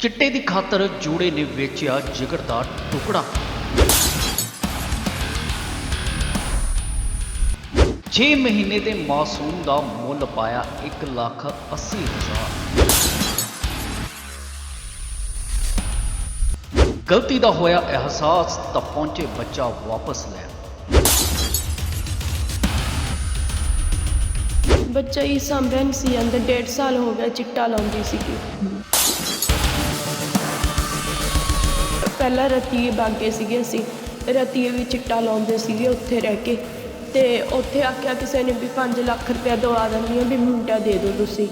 ਚਿੱਟੇ ਦੀ ਖਾਤਰ ਜੋੜੇ ਨੇ ਵੇਚਿਆ ਜਿਗਰ ਦਾ ਟੁਕੜਾ। 6 ਮਹੀਨੇ ਦੇ ਮਾਸੂਮ ਦਾ ਮੁੱਲ ਪਾਇਆ 1 ਲੱਖ 80 ਹਜ਼ਾਰ। ਗਲਤੀ ਦਾ ਹੋਇਆ ਅਹਿਸਾਸ ਤਾਂ ਪਹੁੰਚੇ ਬੱਚਾ ਵਾਪਸ ਲੈਣ। ਬੱਚਾ ਹੀ ਸਾਂਭਿਆ ਸੀ, ਅੰਦਰ 1.5 ਸਾਲ ਹੋ ਗਿਆ ਚਿੱਟਾ ਲਾਉਂਦੀ ਸੀ ਪਹਿਲਾਂ ਰਤੀਏ ਬਾਗੇ ਸੀਗੇ ਅਸੀਂ। ਰਤੀਏ ਵੀ ਚਿੱਟਾ ਲਾਉਂਦੇ ਸੀਗੇ ਉੱਥੇ ਰਹਿ ਕੇ। ਤੇ ਉੱਥੇ ਆਖਿਆ ਕਿਸੇ ਨੇ ਵੀ 5 ਲੱਖ ਰੁਪਇਆ ਦਵਾ ਦਿੰਦੀ ਆ ਵੀ ਮੁੰਡਾ ਦੇ ਦਿਓ ਤੁਸੀਂ।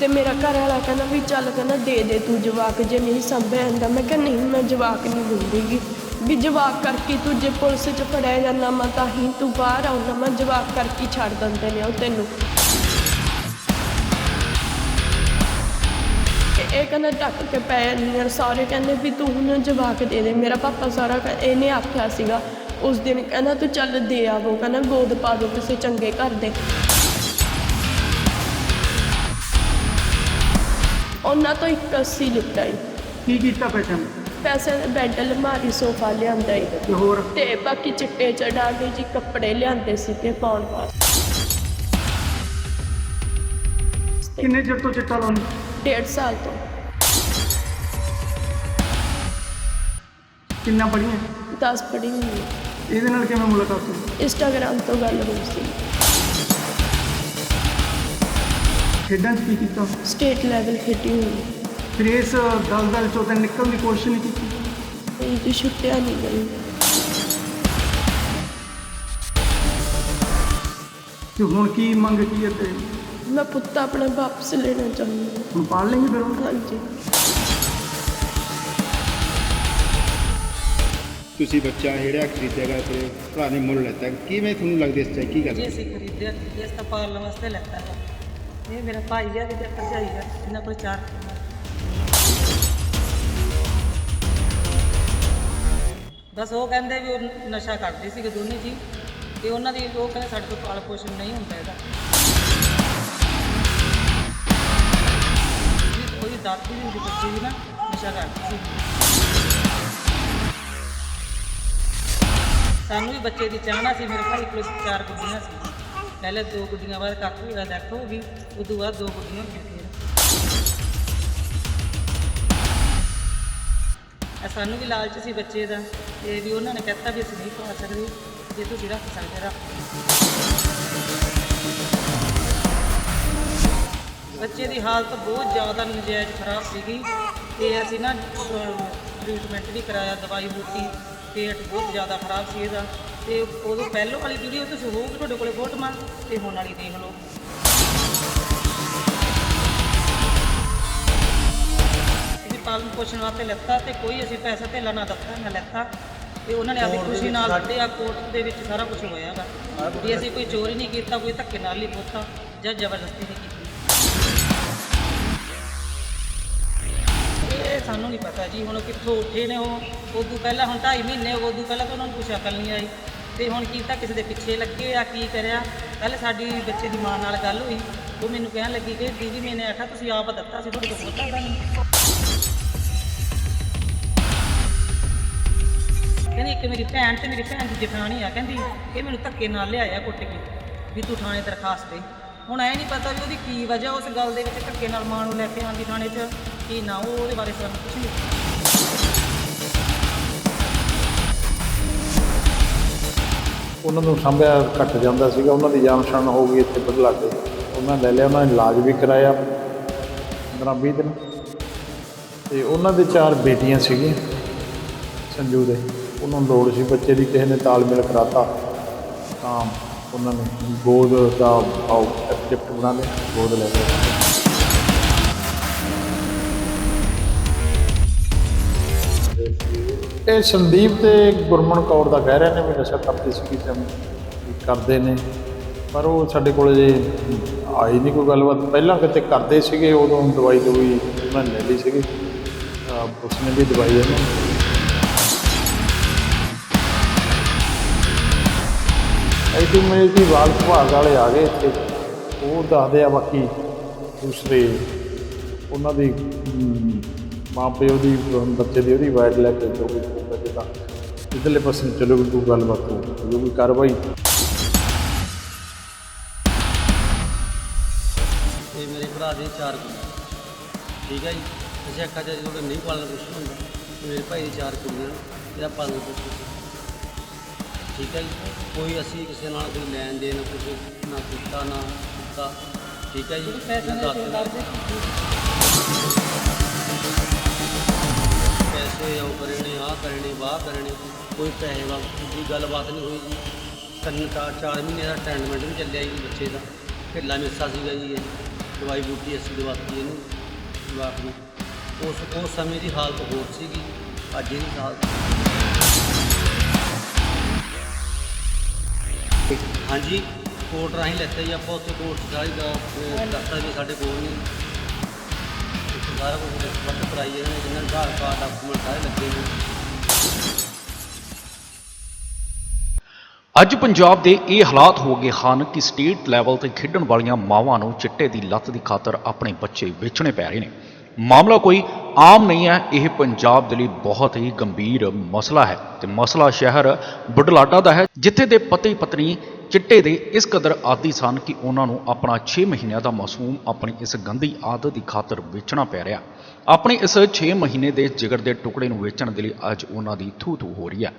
ਤੇ ਮੇਰਾ ਘਰ ਵਾਲਾ ਕਹਿੰਦਾ ਵੀ ਚੱਲ ਕਹਿੰਦਾ ਦੇ ਦੇ ਤੂੰ ਜਵਾਕ, ਜੇ ਨਹੀਂ ਸੰਭਿਆ ਜਾਂਦਾ। ਮੈਂ ਕਿਹਾ ਨਹੀਂ, ਮੈਂ ਜਵਾਕ ਨਹੀਂ ਦਿੰਦੀਗੀ ਵੀ ਜਵਾਕ ਕਰਕੇ ਤੂੰ ਜੇ ਪੁਲਿਸ 'ਚ ਫੜਿਆ ਜਾਂਦਾ, ਮੈਂ ਤਾਂ ਹੀ ਤੂੰ ਬਾਹਰ ਆਉਣਾ। ਮੈਂ ਜਵਾਕ ਕਰਕੇ ਛੱਡ ਦਿੰਦੇ ਨੇ ਉਹ ਤੈਨੂੰ। ਇਹ ਕਹਿੰਦਾ ਢੱਕ ਕੇ ਪੈ ਜਾਂਦੀਆਂ। ਸਾਰੇ ਕਹਿੰਦੇ ਵੀ ਤੂੰ ਹੁਣ ਜਵਾਕ ਦੇ ਦੇ। ਮੇਰਾ ਪਾਪਾ ਸਾਰਾ ਕਹਿ- ਇਹਨੇ ਆਖਿਆ ਸੀਗਾ ਉਸ ਦਿਨ ਕਹਿੰਦਾ ਤੂੰ ਚੱਲ ਦੇ ਆਵੋ ਕਹਿੰਦਾ ਗੋਦ ਪਾ ਦੋ ਕਿਸੇ ਚੰਗੇ ਘਰ ਦੇ। ਉਹਨਾਂ ਤੋਂ ਇੱਕ ਅੱਸੀ ਲਿੱਤਾ ਈ ਕੀ ਕੀਤਾ ਪੈਸਿਆਂ ਨੂੰ ਪੈਸੇ ਦੇ ਬੈੱਡ ਅਲਮਾਰੀ ਸੋਫਾ ਲਿਆਂਦਾ ਈ ਤੇ ਹੋਰ? ਤੇ ਬਾਕੀ ਚਿੱਟੇ ਚੜਾ ਕੇ ਜੀ ਕੱਪੜੇ ਲਿਆਂਦੇ ਸੀ ਤੇ ਪਾਉਣ ਵਾਸਤੇ। ਕਿੰਨੇ ਚਿਰ ਤੋਂ ਚਿੱਟਾ ਲਾਉਣੀ ਡੇਢ ਸਾਲ ਤੋਂ ਕਿੰਨਾ ਪੜੀਆਂ 10 ਪੜ੍ਹੀ ਹੋਈ ਇਹਦੇ ਨਾਲ ਕਿਵੇਂ ਮੁਲਾਕਾਤ ਹੋਈ ਇੰਸਟਾਗ੍ਰਾਮ ਤੋਂ ਗੱਲ ਹੋਈ ਸੀ ਖੇਡਾਂ 'ਚ ਕੀ ਕੀਤਾ ਸਟੇਟ ਲੈਵਲ ਖੇਡੀ ਹੋਈ ਫਿਰ ਇਸ ਦਲਦਲ ਚੋਂ ਤਾਂ ਨਿਕਲਣ ਦੀ ਕੋਸ਼ਿਸ਼ ਨਹੀਂ ਕੀਤੀ ਇਹ ਜੀ ਛੁੱਟਿਆ ਨਹੀਂ ਗਈ ਤੇ ਹੁਣ ਕੀ ਮੰਗ ਕੀ ਹੈ ਤੇ ਮੈਂ ਪੁੱਤ ਆਪਣਾ ਵਾਪਸ ਲੈਣਾ ਚਾਹੁੰਦੀ ਹਾਂ। ਹੁਣ ਪਾਲ ਲੈਂਗੇ ਫਿਰ ਉਹਨੂੰ? ਹਾਂਜੀ। ਤੁਸੀਂ ਬੱਚਾ ਜਿਹੜਾ ਖਰੀਦੇਗਾ ਤੇ ਭਰਾ ਨੇ ਮੁੱਲ ਲੈਤਾ ਕਿਵੇਂ ਤੁਹਾਨੂੰ ਲੱਗਦੀ ਇਸ ਚਾਹੀ ਕੀ ਗੱਲ ਜੀ ਅਸੀਂ ਖਰੀਦਿਆ ਇਸ ਤਾਂ ਪਾਲਣ ਵਾਸਤੇ ਲੈਤਾ ਹੈ ਇਹ ਮੇਰਾ ਭਾਈ ਆ ਤੇ ਭਰਜਾਈ ਆ ਇਹਨਾਂ ਕੋਲ ਚਾਰ ਬਸ ਉਹ ਕਹਿੰਦੇ ਵੀ ਉਹ ਨਸ਼ਾ ਕਰਦੇ ਸੀਗੇ ਦੋਨੇ ਜੀ ਤੇ ਉਹਨਾਂ ਦੀ ਉਹ ਕਹਿੰਦੇ ਸਾਡੇ ਤੋਂ ਪਾਲ ਪੋਸ਼ਣ ਨਹੀਂ ਹੁੰਦਾ ਇਹਦਾ ਦਾਦੀ ਵੀ ਉਹਦੀ ਬੱਚੀ ਵੀ ਨਾ ਨਸ਼ਾ ਕਰਦੀ ਸੀ। ਸਾਨੂੰ ਵੀ ਬੱਚੇ ਦੀ ਚਾਹਨਾ ਸੀ, ਮੇਰੇ ਭਾਈ ਕੋਲ ਚਾਰ ਗੁੱਡੀਆਂ ਸੀ। ਪਹਿਲੇ ਦੋ ਗੁੱਡੀਆਂ ਬਾਅਦ ਕਾਕੂ ਦਾ ਡੈਥ ਹੋ ਗਈ, ਉਦੋਂ ਬਾਅਦ ਦੋ ਗੁੱਡੀਆਂ ਹੋ ਗਈਆਂ ਸਾਨੂੰ ਵੀ ਲਾਲਚ ਸੀ ਬੱਚੇ ਦਾ ਤੇ ਵੀ ਉਹਨਾਂ ਨੇ ਕਹਿਤਾ ਵੀ ਅਸੀਂ ਨਹੀਂ ਪਾ ਸਕਦੇ, ਜੇ ਤੁਸੀਂ ਰੱਖ ਸਕਦੇ, ਰੱਖ। ਬੱਚੇ ਦੀ ਹਾਲਤ ਬਹੁਤ ਜ਼ਿਆਦਾ ਨਜਾਇਜ਼ ਖਰਾਬ ਸੀਗੀ ਤੇ ਅਸੀਂ ਨਾ ਟ੍ਰੀਟਮੈਂਟ ਵੀ ਕਰਾਇਆ ਦਵਾਈ ਬੂਟੀ ਪੇਟ ਬਹੁਤ ਜ਼ਿਆਦਾ ਖਰਾਬ ਸੀ ਇਹਦਾ। ਤੇ ਉਦੋਂ ਪਹਿਲੋਂ ਵਾਲੀ ਵੀਡੀਓ ਤੁਸੀਂ ਹੋਊਗੀ ਤੁਹਾਡੇ ਕੋਲੇ ਫੋਟੋਆਂ ਤੇ ਹੁਣ ਵਾਲੀ ਦੇਖ ਲਓ। ਅਸੀਂ ਪਾਲਣ ਪੋਸ਼ਣ ਵਾਸਤੇ ਲੈਤਾ ਤੇ ਕੋਈ ਅਸੀਂ ਪੈਸਾ ਧੇਲਾ ਨਾ ਦਿੱਤਾ ਨਾ ਲੈਤਾ। ਤੇ ਉਹਨਾਂ ਨੇ ਆਪਣੀ ਖੁਸ਼ੀ ਨਾਲ ਦਿੱਤੇ ਆ ਕੋਰਟ ਦੇ ਵਿੱਚ ਸਾਰਾ ਕੁਝ ਹੋਇਆ ਵਾ ਵੀ ਅਸੀਂ ਕੋਈ ਚੋਰੀ ਨਹੀਂ ਕੀਤਾ ਕੋਈ ਧੱਕੇ ਨਾਲ ਨਹੀਂ ਪੋਤਾ ਜਾਂ ਜ਼ਬਰਦਸਤੀ ਨਹੀਂ ਕੀਤੀ। ਸਾਨੂੰ ਨਹੀਂ ਪਤਾ ਜੀ, ਹੁਣ ਕਿੱਥੋਂ ਉੱਠੇ ਨੇ ਉਹ। ਉਦੋਂ ਪਹਿਲਾਂ ਹੁਣ 2.5 ਮਹੀਨੇ ਹੋ ਗਏ ਉਦੋਂ ਪਹਿਲਾਂ ਤਾਂ ਉਹਨਾਂ ਨੂੰ ਕੁਛ ਅਕਲ ਨਹੀਂ ਆਈ ਤੇ ਹੁਣ ਕੀਤਾ ਕਿਸੇ ਦੇ ਪਿੱਛੇ ਲੱਗੇ ਆ, ਕੀ ਕਰਿਆ। ਪਹਿਲੇ ਸਾਡੀ ਬੱਚੇ ਦੀ ਮਾਂ ਨਾਲ ਗੱਲ ਹੋਈ। ਉਹ ਮੈਨੂੰ ਕਹਿਣ ਲੱਗੀ ਕਿ ਦੀਦੀ ਮੈਨੇ ਆਖਿਆ, ਤੁਸੀਂ ਆਪ ਦਿੱਤਾ ਸੀ, ਤੁਹਾਡੇ ਕੋਲ ਪਤਾ ਨਹੀਂ। ਕਹਿੰਦੀ, ਇੱਕ ਮੇਰੀ ਭੈਣ ਤੇ ਮੇਰੀ ਭੈਣ ਦੀ ਜਠਾਣੀ ਆ। ਕਹਿੰਦੀ, ਇਹ ਮੈਨੂੰ ਧੱਕੇ ਨਾਲ ਲਿਆਇਆ ਕੁੱਟ ਕੇ ਵੀ ਤੂੰ ਥਾਣੇ ਦਰਖਾਸਤ ਦੇ। ਹੁਣ ਐ ਨਹੀਂ ਪਤਾ ਵੀ ਉਹਦੀ ਕੀ ਵਜ੍ਹਾ, ਉਸ ਗੱਲ ਦੇ ਵਿੱਚ ਧੱਕੇ ਨਾਲ ਮਾਂ ਨੂੰ ਲੈ ਕੇ ਆਂਦੀ ਥਾਣੇ 'ਚ। ਕੀ ਨਾ, ਉਹ ਉਹਦੇ ਬਾਰੇ ਸਾਨੂੰ ਕੁਝ ਨਹੀਂ ਉਹਨਾਂ ਨੂੰ ਸਾਂਭਿਆ ਘੱਟ ਜਾਂਦਾ ਸੀਗਾ, ਉਹਨਾਂ ਦੀ ਜਾਨ ਛਣ ਹੋ ਗਈ ਇੱਥੇ ਬਦਲਾ ਕੇ। ਉਹਨਾਂ ਨੇ ਲੈ ਲਿਆ, ਉਹਨਾਂ ਨੇ ਇਲਾਜ ਵੀ ਕਰਾਇਆ 15 ਦਿਨ। ਤੇ ਉਹਨਾਂ ਦੇ ਚਾਰ ਬੇਟੀਆਂ ਸੀਗੀਆਂ, ਸੰਜੂ ਦੇ। ਉਹਨਾਂ ਨੂੰ ਲੋੜ ਸੀ ਬੱਚੇ ਦੀ, ਕਿਸੇ ਨੇ ਤਾਲਮੇਲ ਕਰਾਤਾ। ਤਾਂ ਉਹਨਾਂ ਨੂੰ ਗੋਦ ਦਾ ਆਉ ਐਕਸੈਪਟ ਬਣਾ ਲਿਆ, ਗੋਦ ਲੈ ਲਿਆ। ਇਹ ਸੰਦੀਪ ਤੇ ਗੁਰਮਨ ਕੌਰ ਦਾ ਕਹਿ ਰਹੇ ਨੇ ਵੀ ਨਸ਼ਾ ਕਰਦੀ ਸੀ ਕਿ ਵੀ ਕਰਦੇ ਨੇ। ਪਰ ਉਹ ਸਾਡੇ ਕੋਲ ਜੇ ਆਈ ਨਹੀਂ ਕੋਈ ਗੱਲਬਾਤ, ਪਹਿਲਾਂ ਕਿਤੇ ਕਰਦੇ ਸੀਗੇ, ਉਦੋਂ ਦਵਾਈ ਦਵਾਈ ਉਹਨਾਂ ਨੇ ਲੈ ਲਈ ਸੀਗੀ। ਉਸਨੇ ਵੀ ਦਵਾਈ ਇਹਨਾਂ ਨੂੰ। ਐਡੀ ਮੇਰੇ ਦੀ ਵਾਲ ਸੁਭਾਗ ਵਾਲੇ ਆ ਗਏ ਇੱਥੇ। ਉਹ ਦੱਸਦੇ ਆ ਬਾਕੀ ਦੂਸਰੇ, ਉਹਨਾਂ ਦੀ ਮਾਂ ਪਿਓ ਦੀ, ਬੱਚੇ ਦੀ ਉਹਦੀ ਵਾਈਡ ਲੈ ਕੇ ਜੋ ਵੀ ਹੋਊਗਾ ਜਿੱਦਾਂ ਇਧਰਲੇ ਪਾਸੇ ਨੂੰ ਚੱਲੂਗੀ ਕੋਈ ਗੱਲਬਾਤ ਹੋਊਗੀ ਜੋ ਵੀ ਕਾਰਵਾਈ ਤੇ ਮੇਰੇ ਭਰਾ ਦੇ ਚਾਰ ਕੁੜੀਆਂ ਠੀਕ ਹੈ ਜੀ ਅਸੀਂ ਆਖਿਆ ਜੇ ਤੁਹਾਡੇ ਨਹੀਂ ਪਾਲਣ ਪੋਸ਼ਣ ਹੁੰਦਾ ਤੇ ਮੇਰੇ ਭਾਈ ਦੀ ਚਾਰ ਕੁੜੀਆਂ ਨੇ, ਇਹਦਾ ਪਾਲਣ ਪੋਸ਼ਣ ਸੀ ਠੀਕ ਹੈ ਜੀ ਕੋਈ ਅਸੀਂ ਕਿਸੇ ਨਾਲ ਕੋਈ ਲੈਣ ਦੇਣ ਕੁਝ ਨਾ ਕੀਤਾ ਨਾ ਦਿੱਤਾ ਠੀਕ ਹੈ ਜੀ ਪੈਸੇ ਨਾ ਦੇ ਦਾਤੇ ਲੜਦੇ ਪੈਸੇ ਉਹ ਕਰਨੇ ਆਹ ਕਰਨੇ ਵਾਹ ਕਰਨੇ, ਕੋਈ ਪੈਸੇ ਵਾਲ ਦੀ ਗੱਲਬਾਤ ਨਹੀਂ ਹੋਈ ਜੀ। ਤਿੰਨ ਚਾਰ ਚਾਰ ਮਹੀਨੇ ਦਾ ਟ੍ਰੀਟਮੈਂਟ ਵੀ ਚੱਲਿਆ ਜੀ ਬੱਚੇ ਦਾ। ਢਿੱਲਾ ਮਿੱਸਾ ਸੀਗਾ ਜੀ ਇਹ। ਦਵਾਈ ਬੂਟੀ ਅਸੀਂ ਦਵਾਤੀ ਇਹਨੂੰ, ਜਵਾਕ ਨੂੰ। ਉਸ ਉਸ ਸਮੇਂ ਦੀ ਹਾਲਤ ਹੋਰ ਸੀਗੀ, ਅੱਜ ਇਹਦੀ ਹਾਲਤ। ਹਾਂਜੀ ਕੋਰਟ ਰਾਹੀਂ ਲੈਤਾ ਜੀ ਆਪਾਂ, ਉੱਥੇ ਕੋਰਟ ਦਾ ਸਾਰੀ ਦਾ ਦਸਤਾਵੇਜ਼ ਵੀ ਸਾਡੇ ਕੋਲ ਨੇ ਸਾਰਾ ਕੁਝ ਰਿਪੋਰਟ ਕਰਾਈ ਇਹਨਾਂ ਨੇ, ਜਿਨ੍ਹਾਂ ਦੇ ਆਧਾਰ ਕਾਰਡ, ਡਾਕੂਮੈਂਟ ਸਾਰੇ ਲੱਗੇ ਨੇ। ਅੱਜ ਪੰਜਾਬ ਦੇ ਇਹ ਹਾਲਾਤ ਹੋ ਗਏ ਹਨ ਕਿ ਸਟੇਟ ਲੈਵਲ ਤੇ ਖੇਡਣ ਵਾਲੀਆਂ ਮਾਵਾਂ ਨੂੰ ਚਿੱਟੇ ਦੀ ਲੱਤ ਦੀ ਖਾਤਰ ਆਪਣੇ ਬੱਚੇ ਵੇਚਣੇ ਪੈ ਰਹੇ ਨੇ। ਮਾਮਲਾ ਕੋਈ ਆਮ ਨਹੀਂ ਹੈ, ਇਹ ਪੰਜਾਬ ਦੇ ਲਈ ਬਹੁਤ ਹੀ ਗੰਭੀਰ ਮਸਲਾ ਹੈ ਤੇ ਮਸਲਾ ਸ਼ਹਿਰ ਬੁਢਲਾਡਾ ਦਾ ਹੈ, ਜਿੱਥੇ ਦੇ ਪਤੀ ਪਤਨੀ ਚਿੱਟੇ ਦੇ ਇਸ ਕਦਰ ਆਦੀ ਸਨ ਕਿ ਉਹਨਾਂ ਨੂੰ ਆਪਣਾ 6 ਮਹੀਨਿਆਂ ਦਾ ਮਾਸੂਮ ਆਪਣੀ ਇਸ ਗੰਦੀ ਆਦਤ ਦੀ ਖਾਤਰ ਵੇਚਣਾ ਪੈ ਰਿਹਾ। ਆਪਣੇ ਇਸ 6 ਮਹੀਨੇ ਦੇ ਜਿਗਰ ਦੇ ਟੁਕੜੇ ਨੂੰ ਵੇਚਣ ਦੇ ਲਈ ਅੱਜ ਉਹਨਾਂ ਦੀ ਥੂ ਥੂ ਹੋ ਰਹੀ ਹੈ।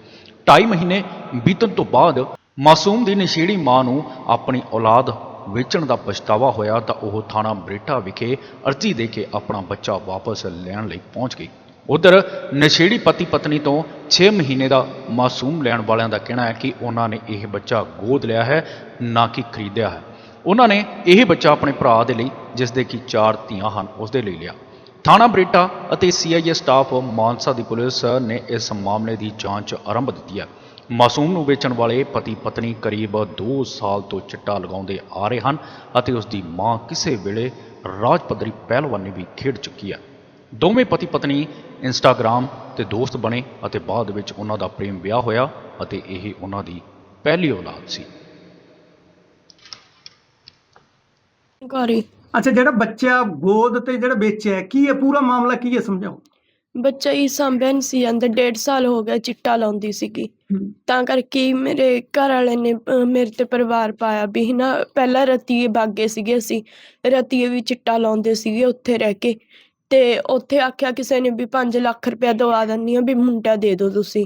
ਢਾਈ ਮਹੀਨੇ ਬੀਤਣ ਤੋਂ ਬਾਅਦ ਮਾਸੂਮ ਦੀ ਨਸ਼ੇੜੀ ਮਾਂ ਨੂੰ ਆਪਣੀ ਔਲਾਦ ਵੇਚਣ ਦਾ ਪਛਤਾਵਾ ਹੋਇਆ ਤਾਂ ਉਹ ਥਾਣਾ ਬਰੇਟਾ ਵਿਖੇ ਅਰਜ਼ੀ ਦੇ ਕੇ ਆਪਣਾ ਬੱਚਾ ਵਾਪਸ ਲੈਣ ਲਈ ਪਹੁੰਚ ਗਈ। ਉਧਰ ਨਸ਼ੇੜੀ ਪਤੀ ਪਤਨੀ ਤੋਂ 6 ਮਹੀਨੇ ਦਾ ਮਾਸੂਮ ਲੈਣ ਵਾਲਿਆਂ ਦਾ ਕਹਿਣਾ ਹੈ ਕਿ ਉਹਨਾਂ ਨੇ ਇਹ ਬੱਚਾ ਗੋਦ ਲਿਆ ਹੈ, ਨਾ ਕਿ ਖਰੀਦਿਆ ਹੈ। ਉਹਨਾਂ ਨੇ ਇਹ ਬੱਚਾ ਆਪਣੇ ਭਰਾ ਦੇ ਲਈ, ਜਿਸ ਦੇ ਕਿ ਚਾਰ ਧੀਆਂ ਹਨ, ਉਸ ਦੇ ਲਈ ਲਿਆ। ਥਾਣਾ ਬਰੇਟਾ ਅਤੇ ਸੀਆਈਏ ਸਟਾਫ ਮਾਨਸਾ ਦੀ ਪੁਲਿਸ ਨੇ ਇਸ ਮਾਮਲੇ ਦੀ ਜਾਂਚ ਆਰੰਭ ਦਿੱਤੀ ਹੈ। ਮਾਸੂਮ ਨੂੰ ਵੇਚਣ ਵਾਲੇ ਪਤੀ ਪਤਨੀ ਕਰੀਬ 2 ਸਾਲ ਤੋਂ ਚਿੱਟਾ ਲਗਾਉਂਦੇ ਆ ਰਹੇ ਹਨ ਅਤੇ ਉਸ ਦੀ ਮਾਂ ਕਿਸੇ ਵੇਲੇ ਰਾਜ ਪੱਧਰੀ ਪਹਿਲਵਾਨੀ ਵੀ ਖੇਡ ਚੁੱਕੀ ਹੈ। ਦੋਵੇਂ ਪਤੀ ਪਤਨੀ ਇੰਸਟਾਗ੍ਰਾਮ ਤੇ ਦੋਸਤ ਬਣੇ ਅਤੇ ਬਾਅਦ ਵਿੱਚ ਉਹਨਾਂ ਦਾ ਪ੍ਰੇਮ ਵਿਆਹ ਹੋਇਆ ਅਤੇ ਇਹ ਉਹਨਾਂ ਦੀ ਪਹਿਲੀ ਔਲਾਦ ਸੀ। ਘਰੇ ਅੱਛਾ ਜਿਹੜਾ ਬੱਚਾ ਗੋਦ ਤੇ ਜਿਹੜਾ ਵੇਚਿਆ ਹੈ, ਕੀ ਹੈ ਪੂਰਾ ਮਾਮਲਾ ਕੀ ਹੈ ਸਮਝਾਓ? ਬੱਚਾ ਹੀ ਸਾਂਭਿਆ ਨਹੀਂ ਸੀ ਅੰਦਰ ਡੇਢ ਸਾਲ ਹੋ ਗਿਆ ਚਿੱਟਾ ਲਾਉਂਦੀ ਸੀਗੀ। ਤਾਂ ਕਰਕੇ ਹੀ ਮੇਰੇ ਘਰ ਵਾਲੇ ਨੇ ਅਹ, ਮੇਰੇ ਤੇ ਪਰਿਵਾਰ ਪਾਇਆ ਵੀ ਨਾ ਪਹਿਲਾਂ ਰਤੀਏ ਬਾਗੇ ਸੀਗੇ ਅਸੀਂ ਰਤੀਏ ਵੀ ਚਿੱਟਾ ਲਾਉਂਦੇ ਸੀਗੇ ਉੱਥੇ ਰਹਿ ਕੇ। ਤੇ ਉੱਥੇ ਆਖਿਆ ਕਿਸੇ ਨੇ ਵੀ 5 ਲੱਖ ਰੁਪਇਆ ਦਵਾ ਦਿੰਨੀ ਆ ਵੀ ਮੁੰਡਾ ਦੇ ਦਿਓ ਤੁਸੀਂ।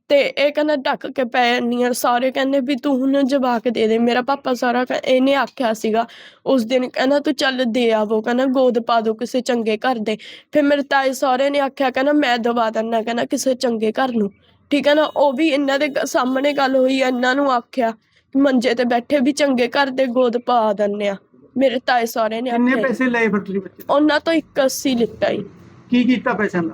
ਤੇ ਇਹ ਕਹਿੰਦਾ ਢੱਕ ਕੇ ਪੈ ਜਾਂਦੀ ਆ। ਸਾਰੇ ਕਹਿੰਦੇ ਵੀ ਤੂੰ ਹੁਣ ਜਵਾਕ ਦੇ ਦੇ। ਮੇਰਾ ਪਾਪਾ ਸਾਰਾ ਕਹਿ- ਇਹਨੇ ਆਖਿਆ ਸੀਗਾ ਉਸ ਦਿਨ ਕਹਿੰਦਾ ਤੂੰ ਚੱਲ ਦੇ ਆਵੋ ਕਹਿੰਦਾ ਗੋਦ ਪਾ ਦੋ ਕਿਸੇ ਚੰਗੇ ਘਰ ਦੇ। ਫਿਰ ਮੇਰੇ ਤਾਏ ਸਹੁਰੇ ਨੇ ਆਖਿਆ ਕਹਿੰਦਾ ਮੈਂ ਦਵਾ ਦਿੰਦਾ ਕਹਿੰਦਾ ਕਿਸੇ ਚੰਗੇ ਘਰ ਨੂੰ। ਠੀਕ ਹੈ ਨਾ ਉਹ ਵੀ ਇਹਨਾਂ ਦੇ ਗ- ਸਾਹਮਣੇ ਗੱਲ ਹੋਈ ਆ, ਇਹਨਾਂ ਨੂੰ ਆਖਿਆ ਮੰਜੇ ਤੇ ਬੈਠੇ ਵੀ ਚੰਗੇ ਘਰ ਦੇ ਗੋਦ ਪਾ ਦਿੰਦੇ ਆ। ਮੇਰੇ ਤਾਏ ਸਹੁਰੇ ਨੇ ਕਿੰਨੇ ਆਖਿਆ ਪੈਸੇ ਲਏ ਫਿਰ ਤੁਸੀਂ ਬੱਚੇ? ਤੋਂ? ਉਹਨਾਂ ਤੋਂ 81 ਲਿੱਤਾ ਹੀ ਕੀ ਕੀਤਾ ਪੈਸਿਆਂ ਦਾ?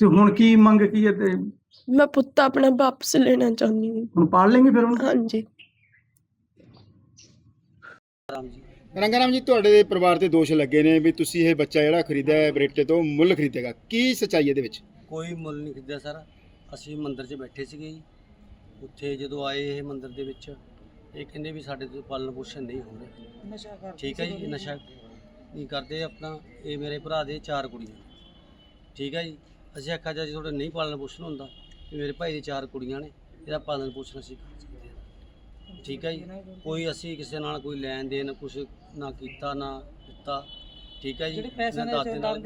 ਤੇ ਹੁਣ ਕੀ ਮੰਗ ਕੀ ਹੈ ਤੇ? ਮੈਂ ਪੁੱਤ ਆਪਣਾ ਵਾਪਸ ਲੈਣਾ ਚਾਹੁੰਦੀ ਹਾਂ। ਹੁਣ ਪਾਲ ਲੈਂਗੇ ਫਿਰ ਉਹਨੂੰ? ਹਾਂਜੀ। ਰਾਮ ਜੀ। ਰੰਗਾਰਾਮ ਜੀ ਤੁਹਾਡੇ ਪਰਿਵਾਰ ਤੇ ਦੋਸ਼ ਲੱਗੇ ਨੇ ਵੀ ਤੁਸੀਂ ਇਹ ਬੱਚਾ ਜਿਹੜਾ ਖਰੀਦਿਆ ਹੈ ਬਰੇਟੇ ਤੋਂ ਮੁੱਲ ਖਰੀਦੇਗਾ। ਕੀ ਸੱਚਾਈ ਇਹਦੇ ਵਿੱਚ? ਕੋਈ ਮੁੱਲ ਨਹੀਂ ਖਰੀਦਿਆ ਸਰ। ਅਸੀਂ ਮੰਦਿਰ 'ਚ ਬੈਠੇ ਸੀਗੇ ਜੀ। ਉੱਥੇ ਜਦੋਂ ਆਏ ਇਹ ਮੰਦਿਰ ਦੇ ਵਿੱਚ ਇਹ ਕਹਿੰਦੇ ਵੀ ਸਾਡੇ ਤੋਂ ਪਾਲਣ ਪੋਸ਼ਣ ਨਹੀਂ ਹੋ ਰਿਹਾ। ਨਸ਼ਾ ਠੀਕ ਹੈ ਜੀ ਨਸ਼ਾ ਨਹੀਂ ਕਰਦੇ ਆਪਣਾ। ਇਹ ਮੇਰੇ ਭਰਾ ਦੇ ਚਾਰ ਕੁੜੀਆਂ। ਠੀਕ ਹੈ ਜੀ। ਅਸੀਂ ਆਖਿਆ ਜੇ ਤੁਹਾਡੇ ਨਹੀਂ ਪਾਲਣ ਪੋਸ਼ਣ ਹੁੰਦਾ ਮੇਰੇ ਭਾਈ ਦੀ ਚਾਰ ਕੁੜੀਆਂ ਨੇ ਇਹਦਾ ਪਾਲਣ ਪੋਸ਼ਣ ਅਸੀਂ ਕਰ ਸਕਦੇ ਹਾਂ। ਠੀਕ ਹੈ ਜੀ? ਕੋਈ ਅਸੀਂ ਕਿਸੇ ਨਾਲ ਕੋਈ ਲੈਣ ਦੇਣ ਕੁਛ ਨਾ ਕੀਤਾ ਨਾ ਦਿੱਤਾ। ਠੀਕ ਹੈ ਜੀ? ਜਿਹੜੇ ਪੈਸੇ ਨਾ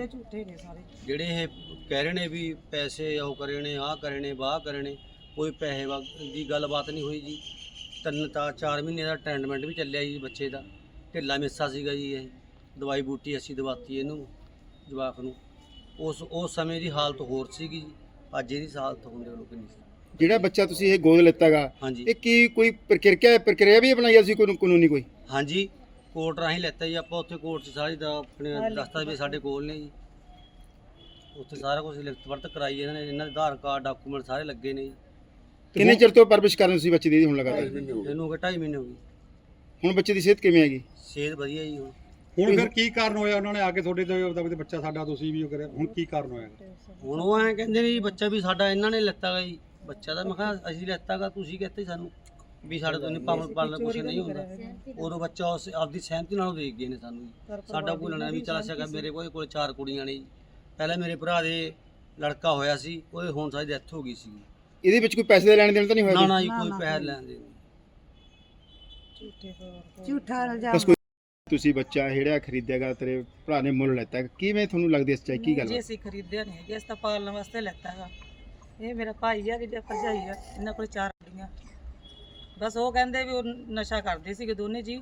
ਝੂਠੇ ਸਾਰੇ। ਜਿਹੜੇ ਇਹ ਕਹਿ ਰਹੇ ਨੇ ਵੀ ਪੈਸੇ ਉਹ ਕਰੇ ਨੇ ਆਹ ਕਰੇ ਨੇ ਵਾਹ ਕਰੇ ਨੇ ਕੋਈ ਪੈਸੇ ਦੀ ਗੱਲਬਾਤ ਨਹੀਂ ਹੋਈ ਜੀ। ਤਿੰਨ ਤਾਂ 4 ਮਹੀਨੇ ਦਾ ਟ੍ਰੀਟਮੈਂਟ ਵੀ ਚੱਲਿਆ ਜੀ ਬੱਚੇ ਦਾ। ਢਿੱਲਾ ਮਿੱਸਾ ਸੀਗਾ ਜੀ ਇਹ। ਦਵਾਈ ਬੂਟੀ ਅਸੀਂ ਦਵਾਤੀ ਇਹਨੂੰ ਜਵਾਕ ਨੂੰ। ਉਸ ਉਸ ਸਮੇਂ ਦੀ ਹਾਲਤ ਹੋਰ ਸੀਗੀ ਜੀ। ਅੱਜ ਇਹਦੀ ਹਾਲਤ ਹੁੰਦੇ ਲੋਕ ਨਹੀਂ ਸੀ। ਜਿਹੜਾ ਬੱਚਾ ਤੁਸੀਂ ਇਹ ਗੋਦ ਲਿੱਤਾਗਾ ਹਾਂਜੀ। ਇਹ ਕੀ ਕੋਈ ਪ੍ਰਕਿਰਿਆ ਪ੍ਰਕਿਰਿਆ ਵੀ ਅਪਣਾਈ ਸੀ ਕੋਈ ਕਾਨੂੰਨੀ ਕੋਈ? ਹਾਂਜੀ ਕੋਰਟ ਰਾਹੀਂ ਲੈਤਾ ਜੀ। ਆਪਾਂ ਉੱਥੇ ਕੋਰਟ 'ਚ ਸਾਰੀ ਦਾ ਆਪਣੇ ਦਸਤਾਵੇਜ਼ ਸਾਡੇ ਕੋਲ ਨੇ ਜੀ। ਉੱਥੇ ਸਾਰਾ ਕੁਝ ਲਿਖਤ ਵਰਤ ਕਰਾਈ ਇਹਨਾਂ ਨੇ। ਇਹਨਾਂ ਦੇ ਆਧਾਰ ਕਾਰਡ ਡਾਕੂਮੈਂਟ ਸਾਰੇ ਲੱਗੇ ਨੇ ਜੀ। ਕਿੰਨੇ ਚਿਰ ਤੋਂ ਪਰਵਿਸ਼ ਕਰਨ ਤੁਸੀਂ ਬੱਚੇ ਦੀ ਹੁਣ ਲਗਾਤਾਰ? ਇਹਨੂੰ ਹੋ ਗਏ 2.5 ਮਹੀਨੇ ਹੋ ਗਏ। ਹੁਣ ਬੱਚੇ ਦੀ ਸਿਹਤ ਕਿਵੇਂ ਹੈਗੀ? ਸਿਹਤ ਵਧੀਆ ਜੀ ਹੁਣ। ਹੁਣ ਫਿਰ ਕੀ ਕਾਰਨ ਹੋਇਆ? ਉਹਨਾਂ ਨੇ ਆ ਕੇ ਤੁਹਾਡੇ ਤੋਂ ਉਹਦਾ ਵੀ ਬੱਚਾ ਸਾਡਾ ਤੁਸੀਂ ਵੀ ਉਹ ਕਰਿਆ। ਹੁਣ ਕੀ ਕਾਰਨ ਹੋਇਆ? ਹੁਣ ਉਹ ਐਂ ਕਹਿੰਦੇ ਵੀ ਬੱਚਾ ਵੀ ਸਾਡਾ ਇਹਨਾਂ ਨੇ ਲੈਤਾ ਗਾ ਜੀ। ਬੱਚਾ ਤਾਂ ਮੈਂ ਕਿਹਾ ਅਸੀਂ ਲੈਤਾ ਗਾ ਤੁਸੀਂ ਕਹਿੰਦੇ ਸਾਨੂੰ ਵੀ ਸਾਡੇ ਤੋਂ ਨਹੀਂ ਪਾਲਣ ਪਾਲਣ ਕੁਛ ਨਹੀਂ ਹੁੰਦਾ। ਉਦੋਂ ਬੱਚਾ ਉਸ ਆਪਦੀ ਸਹਿਮਤੀ ਨਾਲ ਦੇ ਗਏ ਨੇ ਸਾਨੂੰ ਜੀ। ਸਾਡਾ ਕੋਈ ਲੈਣਾ ਵੀ ਚਲਾ ਸਕਾ ਮੇਰੇ ਕੋਲ ਕੋਲ ਚਾਰ ਕੁੜੀਆਂ ਨੇ ਜੀ। ਪਹਿਲਾਂ ਮੇਰੇ ਭਰਾ ਦੇ ਲੜਕਾ ਹੋਇਆ ਸੀ ਉਹਦੇ ਹੁਣ ਸਾਡੀ ਡੈਥ ਹੋ ਗਈ ਸੀ। ਇਹਦੇ ਵਿੱਚ ਕੋਈ ਪੈਸੇ ਦਾ ਲੈਣ ਦੇਣ ਤਾਂ ਨਹੀਂ ਹੋਇਆ ਨਾ? ਨਾ ਜੀ ਕੋਈ ਪੈਸੇ ਲੈਣ ਦੇ ਬਸ ਕੋਈ ਤੁਸੀਂ ਬੱਚਾ ਜਿਹੜਾ ਖਰੀਦੇਗਾ ਤੇਰੇ ਭਰਾ ਨੇ ਮੁੱਲ ਲੈਤਾ ਹੈਗਾ। ਕਿਵੇਂ ਤੁਹਾਨੂੰ ਲੱਗਦੀ ਹੈ ਸੱਚਾਈ? ਕੀ ਗੱਲ ਜੀ ਹੈ? ਅਸੀਂ ਖਰੀਦਿਆ ਨਹੀਂ ਹੈਗਾ ਇਸ ਤਾਂ ਪਾਲਣ ਵਾਸਤੇ ਲੈਤਾ ਹੈਗਾ। ਇਹ ਮੇਰਾ ਭਾਈ ਆ ਕਿ ਜੇ ਭਰਜਾਈ ਆ ਇਹਨਾਂ ਕੋਲ ਚਾਰ ਕੁੜੀਆਂ ਬਸ ਉਹ ਕਹਿੰਦੇ ਵੀ ਉਹ ਨਸ਼ਾ ਕਰਦੇ ਸੀਗੇ ਦੋਨੇ ਜੀ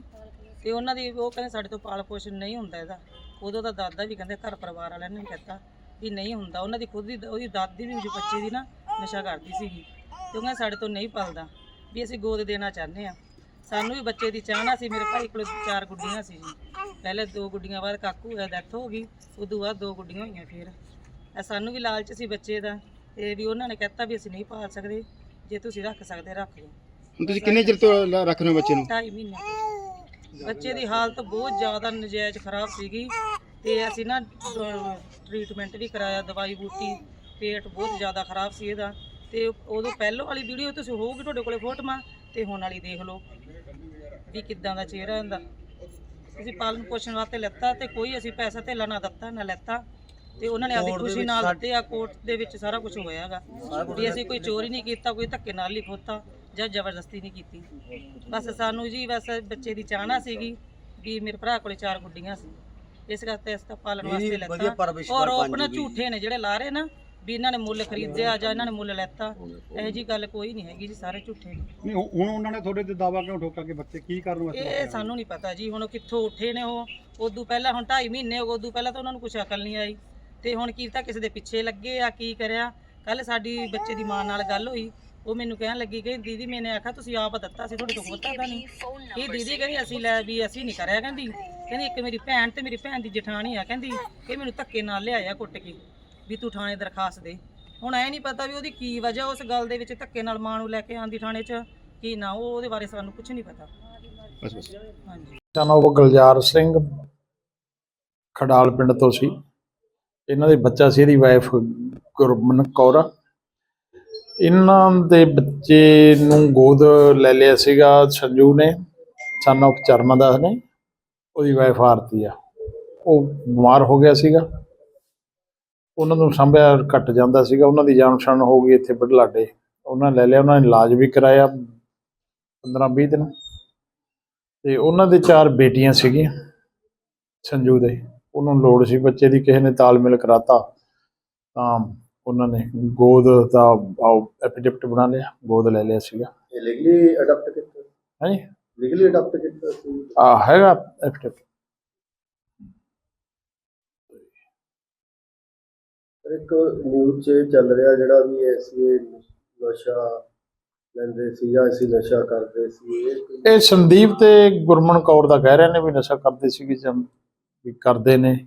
ਤੇ ਉਹਨਾਂ ਦੀ ਉਹ ਕਹਿੰਦੇ ਸਾਡੇ ਤੋਂ ਪਾਲ ਪੋਸ਼ਣ ਨਹੀਂ ਹੁੰਦਾ ਇਹਦਾ। ਉਦੋਂ ਤਾਂ ਦਾਦਾ ਵੀ ਕਹਿੰਦੇ ਘਰ ਪਰਿਵਾਰ ਵਾਲਿਆਂ ਨੇ ਵੀ ਕਹਿਤਾ ਵੀ ਨਹੀਂ ਹੁੰਦਾ। ਉਹਨਾਂ ਦੀ ਖੁਦ ਦੀ ਉਹਦੀ ਦਾਦੀ ਵੀ ਜੋ ਬੱਚੇ ਦੀ ਨਾ ਨਸ਼ਾ ਕਰਦੀ ਸੀਗੀ। ਤੇ ਉਹ ਕਹਿੰਦੇ ਸਾਡੇ ਤੋਂ ਨਹੀਂ ਪਲਦਾ। ਵੀ ਅਸੀਂ ਗੋਦ ਦੇਣਾ ਚਾਹੁੰਦੇ ਆ ਸਾਨੂੰ ਵੀ ਬੱਚੇ ਦੀ ਚਾਹਨਾ ਸੀ ਮੇਰੇ ਭਾਈ ਕੋਲ ਚਾਰ ਗੁੱਡੀਆਂ ਸੀ ਜੀ। ਪਹਿਲੇ ਦੋ ਗੁੱਡੀਆਂ ਬਾਅਦ ਕਾਕੂ ਹੋਇਆ ਡੈਥ ਹੋ ਗਈ ਉਦੋਂ ਬਾਅਦ ਦੋ ਗੁੱਡੀਆਂ ਹੋਈਆਂ ਫਿਰ। ਇਹ ਸਾਨੂੰ ਵੀ ਲਾਲਚ ਸੀ ਬੱਚੇ ਦਾ ਤੇ ਵੀ ਉਹਨਾਂ ਨੇ ਕਹਿਤਾ ਵੀ ਅਸੀਂ ਨਹੀਂ ਪਾਲ ਸਕਦੇ ਜੇ ਤੁਸੀਂ ਰੱਖ ਸਕਦੇ ਰੱਖ ਲਓ। ਹੁਣ ਤੁਸੀਂ ਕਿੰਨੇ ਚਿਰ ਤੋਂ ਲ- ਰੱਖ ਰਹੇ ਹੋ ਬੱਚੇ ਨੂੰ? ਢਾਈ ਮਹੀਨੇ ਤੋਂ। ਬੱਚੇ ਦੀ ਹਾਲਤ ਬਹੁਤ ਜ਼ਿਆਦਾ ਨਜਾਇਜ਼ ਖਰਾਬ ਸੀਗੀ ਤੇ ਅਸੀਂ ਨਾ ਟ੍ਰੀਟਮੈਂਟ ਵੀ ਕਰਾਇਆ ਦਵਾਈ ਬੂਟੀ ਪੇਟ ਬਹੁਤ ਜ਼ਿਆਦਾ ਖਰਾਬ ਸੀ ਇਹਦਾ। ਤੇ ਉਦੋਂ ਪਹਿਲੋਂ ਵਾਲੀ ਵੀਡੀਓ ਤੁਸੀਂ ਹੋਊਗੀ ਤੁਹਾਡੇ ਕੋਲੇ ਫੋਟੋਆਂ ਤੇ ਹੁਣ ਵਾਲੀ ਦੇਖ ਲਓ। ਵੀ ਕਿੱਦਾਂ ਦਾ ਚਿਹਰਾ ਇਹਦਾ ਅਸੀਂ ਪਾਲਣ ਪੋਸ਼ਣ ਵਾਸਤੇ ਲੈਤਾ ਤੇ ਕੋਈ ਅਸੀਂ ਪੈਸਾ ਧੇਲਾ ਨਾ ਦਿੱਤਾ ਨਾ ਲੈਤਾ। ਤੇ ਉਹਨਾਂ ਨੇ ਆਪਣੀ ਕੋਰਟ ਦੇ ਖੁਸ਼ੀ ਨਾਲ ਦਿੱਤੇ ਆ ਕੋਰਟ ਦੇ ਵਿੱਚ ਸਾਰਾ ਕੁਝ ਹੋਇਆਗਾ। ਵੀ ਅਸੀਂ ਕੋਈ ਚੋਰੀ ਨਹੀਂ ਕੀਤਾ ਕੋਈ ਧੱਕੇ ਨਾਲ ਨਹੀਂ ਖੋਤਾ ਜਾਂ ਜ਼ਬਰਦਸਤੀ ਨਹੀਂ ਕੀਤੀ। ਬਸ ਸਾਨੂੰ ਜੀ ਬਸ ਬੱਚੇ ਦੀ ਚਾਹਨਾ ਸੀਗੀ ਵੀ ਮੇਰੇ ਭਰਾ ਕੋਲੇ ਚਾਰ ਗੁੱਡੀਆਂ ਸੀ। ਇਸ ਕਰਕੇ ਇਸ ਤਾਂ ਪਾਲਣ ਵਾਸਤੇ ਲੈਤਾ। ਔਰ ਉਹ ਆਪਣਾ। ਝੂਠੇ ਨੇ ਜਿਹੜੇ ਲਾ ਰਹੇ ਨਾ ਵੀ ਇਹਨਾਂ ਨੇ ਮੁੱਲ ਖਰੀਦਿਆ ਜਾਂ ਇਹਨਾਂ ਨੇ ਮੁੱਲ ਲੈਤਾ ਇਹੋ ਜੀ ਗੱਲ ਕੋਈ ਨਹੀਂ ਹੈਗੀ ਜੀ ਸਾਰੇ ਝੂਠੇ ਨੇ। ਨਹੀਂ ਹੁਣ ਹੁਣ ਉਹਨਾਂ ਨੇ ਤੁਹਾਡੇ ਤੇ ਦਾਵਾ ਕਿਉਂ ਠੋਕਾ ਕਿ ਬੱਚੇ ਕੀ ਕਾਰਨ ਵਾਸਤੇ ਇਹ ਸਾਨੂੰ ਨਹੀਂ ਪਤਾ ਜੀ ਹੁਣ ਉਹ ਕਿੱਥੋਂ ਉੱਠੇ ਨੇ ਉਹ? ਉਦੋਂ ਪਹਿਲਾਂ ਹੁਣ 2.5 ਮਹੀਨੇ ਹੋ ਗਏ ਉਦੋਂ ਪਹਿਲਾਂ ਤਾਂ ਉਹਨਾਂ ਨੂੰ ਕੁਛ ਅਕਲ ਨਹੀਂ ਆਈ। ਤੇ ਹੁਣ ਕੀ ਤਾਂ ਕਿਸੇ ਦੇ ਪਿੱਛੇ ਲੱਗੇ ਆ ਕੀ ਕਰਿਆ? ਕੱਲ ਸਾਡੀ ਬੱਚੇ ਦੀ ਮਾਂ ਨਾਲ ਗੱਲ ਹੋਈ ਉਹ ਮੈਨੂੰ ਕਹਿਣ ਲੱਗੀ ਕਿ ਦੀਦੀ ਮੈਨੇ ਆਖਿਆ ਤੁਸੀਂ ਆਪ ਦਿੱਤਾ ਸੀ ਤੁਹਾਡੇ ਤੋਂ ਖੋਤਾ ਤਾਂ ਨਹੀਂ। ਇਹ ਦੀਦੀ ਕਹਿੰਦੀ ਅਸੀਂ ਲੈ ਵੀ ਅਸੀਂ ਨਹੀਂ ਕਰਿਆ ਕਹਿੰਦੀ। ਕਹਿੰਦੀ ਇੱਕ ਮੇਰੀ ਭੈਣ ਤੇ ਮੇਰੀ ਭੈਣ ਦੀ ਜਠਾਣੀ ਆ ਕਹਿੰਦੀ ਕਿ ਮੈਨੂੰ ਧੱਕੇ ਨਾਲ ਲਿਆਇਆ ਕੁੱਟ ਕੇ। ਵੀ ਤੂੰ ਥਾਣੇ ਦਰਖਾਸਤ ਦੇ। ਹੁਣ ਐ ਨਹੀਂ ਪਤਾ ਵੀ ਉਹਦੀ ਕੀ ਵਜ੍ਹਾ ਉਸ ਗੱਲ ਦੇ ਵਿੱਚ ਧੱਕੇ ਨਾਲ ਮਾਂ ਨੂੰ ਲੈ ਕੇ ਆਂਦੀ ਥਾਣੇ 'ਚ ਕੀ ਨਾ ਉਹ ਉਹਦੇ ਬਾਰੇ ਸਾਨੂੰ ਕੁਝ ਨਹੀਂ ਪਤਾ। ਬਸ ਬਸ। ਹਾਂਜੀ। ਸਾਨੂੰ ਗੁਲਜ਼ਾਰ ਸਿੰਘ ਖਡਾਲ ਪਿੰਡ ਤੋਂ ਸੀ। ਇਹਨਾਂ ਦੇ ਬੱਚਾ ਸੀ ਇਹਦੀ ਵਾਈਫ ਗੁਰਮਨ ਕੌਰ। ਇਹਨਾਂ ਦੇ ਬੱਚੇ ਨੂੰ ਗੋਦ ਲੈ ਲਿਆ ਸੀਗਾ ਸੰਜੂ ਨੇ son of ਚਰਮਦਾਸ ਨੇ। ਉਹਦੀ ਵਾਈਫ ਆਰਤੀ ਆ। ਉਹ ਬਿਮਾਰ ਹੋ ਗਿਆ ਸੀਗਾ। ਉਹਨਾਂ ਨੂੰ ਸੰਭਿਆ ਘਟ ਜਾਂਦਾ ਸੀਗਾ ਉਹਨਾਂ ਦੀ ਜਾਨ ਛਣ ਹੋ ਗਈ ਇੱਥੇ ਬੜਲਾਡੇ ਉਹਨਾਂ ਲੈ ਲਿਆ ਉਹਨਾਂ ਨੇ ਇਲਾਜ ਵੀ ਕਰਾਇਆ 15 20 ਦਿਨ। ਤੇ ਉਹਨਾਂ ਦੇ ਚਾਰ ਬੇਟੀਆਂ ਸੀਗੀਆਂ ਸੰਜੂ ਦੇ। ਉਹਨੂੰ ਲੋੜ ਸੀ ਬੱਚੇ ਦੀ ਕਿਸੇ ਨੇ ਤਾਲਮੇਲ ਕਰਾਤਾ ਤਾਂ ਉਹਨਾਂ ਨੇ ਗੋਦ ਦਾ ਐਪੀਡਿਪਟ ਬਣਾ ਲਿਆ ਗੋਦ ਲੈ ਲਿਆ ਸੀਗਾ। ਇਹ ਲੀਗਲੀ ਅਡਾਪਟ ਕੀਤਾ? ਹਾਂਜੀ ਲੀਗਲੀ ਅਡਾਪਟ ਕੀਤਾ ਸੀ? ਆ ਹੈਗਾ ਐਪੀਡਿਪਟ ਇੱਕ ਨਿਊਜ਼ 'ਚ ਚੱਲ ਰਿਹਾ ਜਿਹੜਾ ਵੀ ਐਸੀ ਨਸ਼ਾ ਲੈਂਦੇ ਸੀ ਜਾਂ ਅਸੀਂ ਨਸ਼ਾ ਕਰਦੇ ਸੀ ਇਹ ਕੋਈ- ਇਹ ਸੰਦੀਪ ਤੇ ਗੁਰਮਨ ਕੌਰ ਦਾ ਕਹਿ ਰਹੇ ਨੇ ਵੀ ਨਸ਼ਾ ਕਰਦੇ ਸੀਗੇ ਜਾਂ ਵੀ ਕਰਦੇ ਨੇ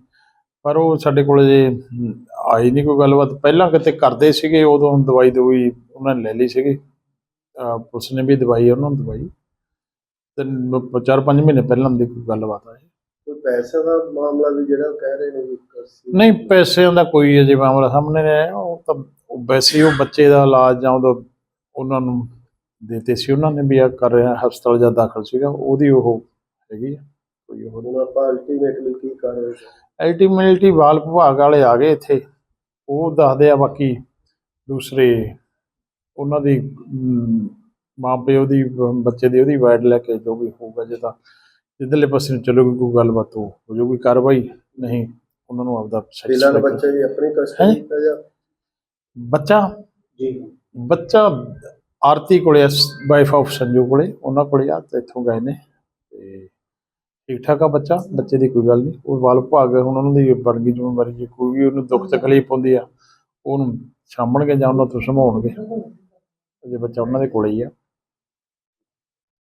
ਪਰ ਉਹ ਸਾਡੇ ਕੋਲ ਜੇ ਹਮ, ਆਈ ਨਹੀਂ ਕੋਈ ਗੱਲਬਾਤ। ਪਹਿਲਾਂ ਕਿਤੇ ਕਰਦੇ ਸੀਗੇ ਉਦੋਂ ਦਵਾਈ ਦਵਾਈ ਉਹਨਾਂ ਨੇ ਲੈ ਲਈ ਸੀਗੀ। ਅਹ ਪੁਲਿਸ ਨੇ ਵੀ ਦਵਾਈ ਉਹਨਾਂ ਨੂੰ ਦਵਾਈ। ਤੇ ਚਾਰ ਪੰਜ ਮਹੀਨੇ ਪਹਿਲਾਂ ਦੀ ਕੋਈ ਗੱਲਬਾਤ ਆਈ ਕੋਈ ਪੈਸੇ ਦਾ ਮਾਮਲਾ ਵੀ ਜਿਹੜਾ ਉਹ ਕਹਿ ਰਹੇ ਨੇ ਵੀ ਨਹੀਂ ਪੈਸਿਆਂ ਦਾ ਕੋਈ ਅਜੇ ਮਾਮਲਾ ਸਾਹਮਣੇ ਨਹੀਂ ਆਇਆ। ਉਹ ਤਾਂ ਉਹ ਵੈਸੇ ਹੀ ਉਹ ਬੱਚੇ ਦਾ ਇਲਾਜ ਜਾਂ ਉਹਦਾ ਉਹਨਾਂ ਨੂੰ ਦਿੱਤੇ ਸੀ ਉਹਨਾਂ ਨੇ ਵੀ ਆ ਕਰ ਰਿਹਾ ਹਸਪਤਾਲ ਜਾਂ ਦਾਖਲ ਸੀਗਾ ਉਹਦੀ ਉਹ ਹੈਗੀ ਆ ਕੋਈ ਉਹ ਹੁਣ ਆਪਾਂ ਅਲਟੀਮੇਟਲੀ ਕੀ ਕਰ ਰਹੇ ਸੀ? ਅਲਟੀਮੇਟਲੀ ਬਾਲ ਵਿਭਾਗ ਵਾਲੇ ਆ ਗਏ ਇੱਥੇ। ਉਹ ਦੱਸਦੇ ਆ ਬਾਕੀ ਦੂਸਰੇ ਉਹਨਾਂ ਦੀ ਮਾਂ ਪਿਓ ਦੀ ਬੱਚੇ ਦੀ ਉਹਦੀ ਵਾਈਡ ਲੈ ਕੇ ਜੋ ਵੀ ਹੋਊਗਾ ਜੇ ਤਾਂ ਜਿੱਧਰਲੇ ਪਾਸੇ ਨੂੰ ਚੱਲੂਗੀ ਕੋਈ ਗੱਲਬਾਤ ਹੋ ਹੋ ਜਾਊਗੀ ਕਾਰਵਾਈ ਨਹੀਂ ਉਹਨਾਂ ਨੂੰ ਆਪਦਾ ਫਿਲਹਾਲ ਬੱਚਾ ਜੀ ਆਪਣੀ ਹੈਂ? ਕਸਟਡੀ ਜਾਂ? ਬੱਚਾ? ਜੀ। ਬੱਚਾ ਆਰਤੀ ਕੋਲੇ ਵਾਈਫ ਆਫ ਸੰਜੂ ਕੋਲੇ ਉਹਨਾਂ ਕੋਲੇ ਆ ਤੇ ਇੱਥੋਂ ਗਏ ਨੇ ਤੇ ਠੀਕ ਠਾਕ ਆ ਬੱਚਾ ਬੱਚੇ ਦੀ ਕੋਈ ਗੱਲ ਨਹੀਂ ਉਹ ਵਾਲ ਭਾਗ ਹੁਣ ਉਹਨਾਂ ਦੀ ਬਣ ਗਈ ਜ਼ਿੰਮੇਵਾਰੀ ਜੇ ਕੋਈ ਵੀ ਉਹਨੂੰ ਦੁੱਖ ਤਕਲੀਫ ਹੁੰਦੀ ਆ ਉਹਨੂੰ ਸਾਂਭਣਗੇ ਜਾਂ ਉਹਨਾਂ ਤੋਂ ਸੰਭਾਉਣਗੇ ਅਜੇ ਬੱਚਾ ਉਹਨਾਂ ਦੇ ਕੋਲੇ ਹੀ ਆ।